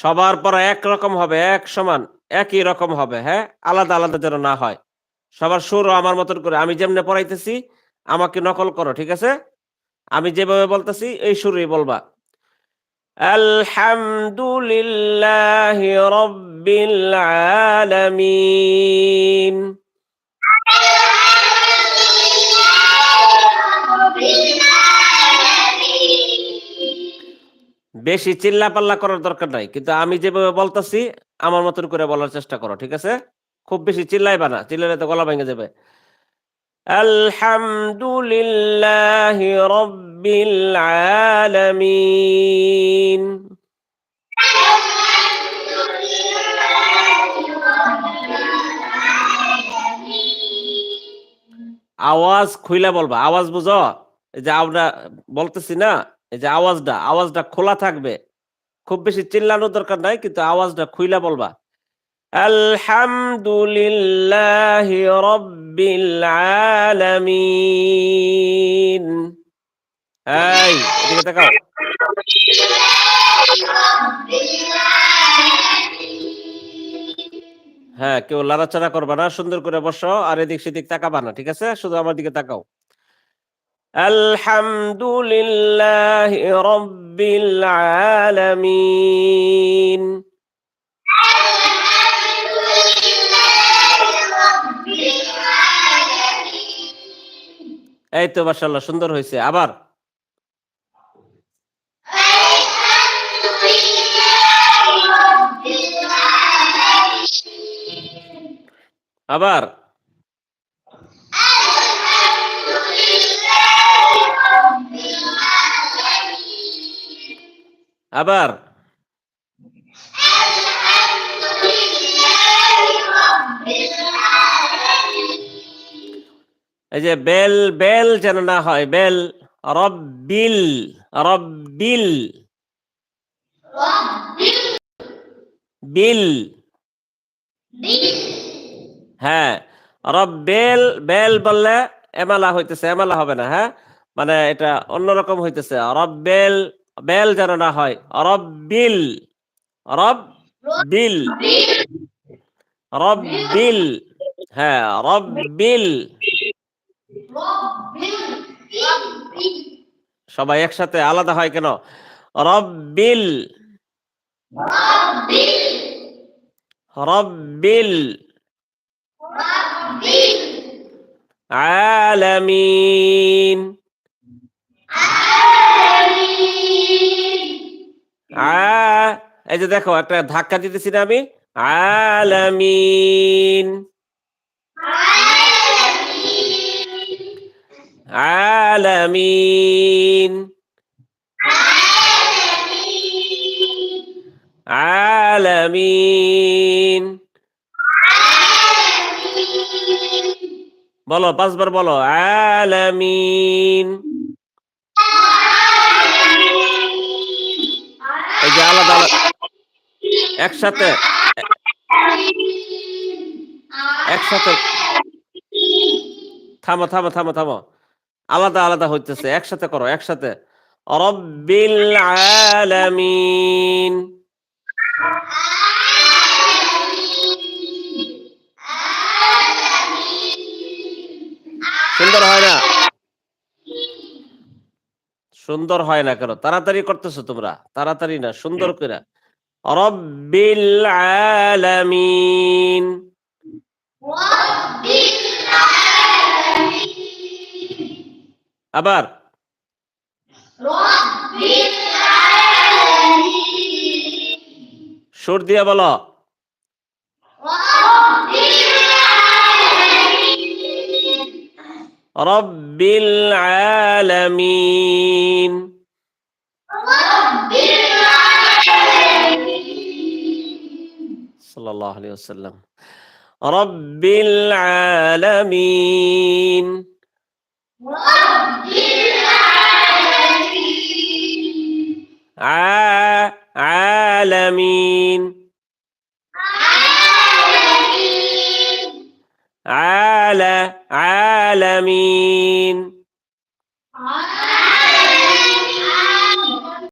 সবার পর এক রকম হবে, এক সমান, একই রকম হবে হ্যাঁ? আলাদা আলাদা যেন না হয়। সবার সুর আমার মতন করে, আমি যেমনে পড়াইতেছি, আমাকে নকল করো, ঠিক আছে? আমি যেভাবে বলতেছি, এই সুরই বলবা। আলহামদুলিল্লাহ রব্বিল আলামিন। বেশি চিল্লা পাল্লা করার দরকার নাই। কিন্তু আমি যেভাবে বলতেছি, আমার মতন করে বলার চেষ্টা করো, ঠিক আছে? খুব বেশি চিল্লাইবা না চিল্লাইলে তো গলা ভেঙে যাবে। আলহামদুলিল্লাহ রব্বিল আলামিন। আওয়াজ খুইলা বলবা, আওয়াজ বুঝো? যে আমরা বলতেছি না এই যে আওয়াজটা আওয়াজটা খোলা থাকবে। খুব বেশি চিল্লানোর দরকার নাই, কিন্তু আওয়াজটা খুইলা বলবা। আলহামদুলিল্লাহ রব্বিল আলামিন। এই, এদিকে তাকাও। হ্যাঁ কেউ লাড়াচাড়া করবা না, সুন্দর করে বসো, আর এদিক সেদিক তাকাবা না, ঠিক আছে? শুধু আমার দিকে তাকাও। আলহামদুলিল্লাহ রব্বিল আলামিন। এই তো মাশাআল্লাহ সুন্দর হয়েছে। আবার? আবার? আবার এই যে বেল বেল যেন না হয়, বেল, রব্বিল রব্বিল, বিল হ্যাঁ রব্বেল, বেল বেল বললে এমালা হইতেছে, এমালা হবে না হ্যাঁ? মানে এটা অন্যরকম হইতেছে, রব্বেল বেল যেন না হয়। রব বিল রব বিল রব্বিল হ্যাঁ রব বিল সবাই একসাথে আলাদা হয় কেন? রব বিল রব বিল আলামিন। এই যে দেখো, একটা ধাক্কা দিতেছি না আমি। আলামিন। আলামিন। আলামিন। বলো, পাঁচবার বলো। আলামিন। এই যে আলাদা আলাদা একসাথে একসাথে। থামো থামো থামো থামো। আলাদা আলাদা হইতেছে। একসাথে করো, একসাথে। রব্বিল আলামিন। সুন্দর হয় না? সুন্দর হয় না কেন? তাড়াতাড়ি করতেছো তোমরা। তাড়াতাড়ি না, সুন্দর করে রব্বিল আলামিন। আবার। সুর দিয়ে বলো। صلى الله عليه وسلم. رب العالمين. رب العالمين. ع... عالمين. عالمين. عال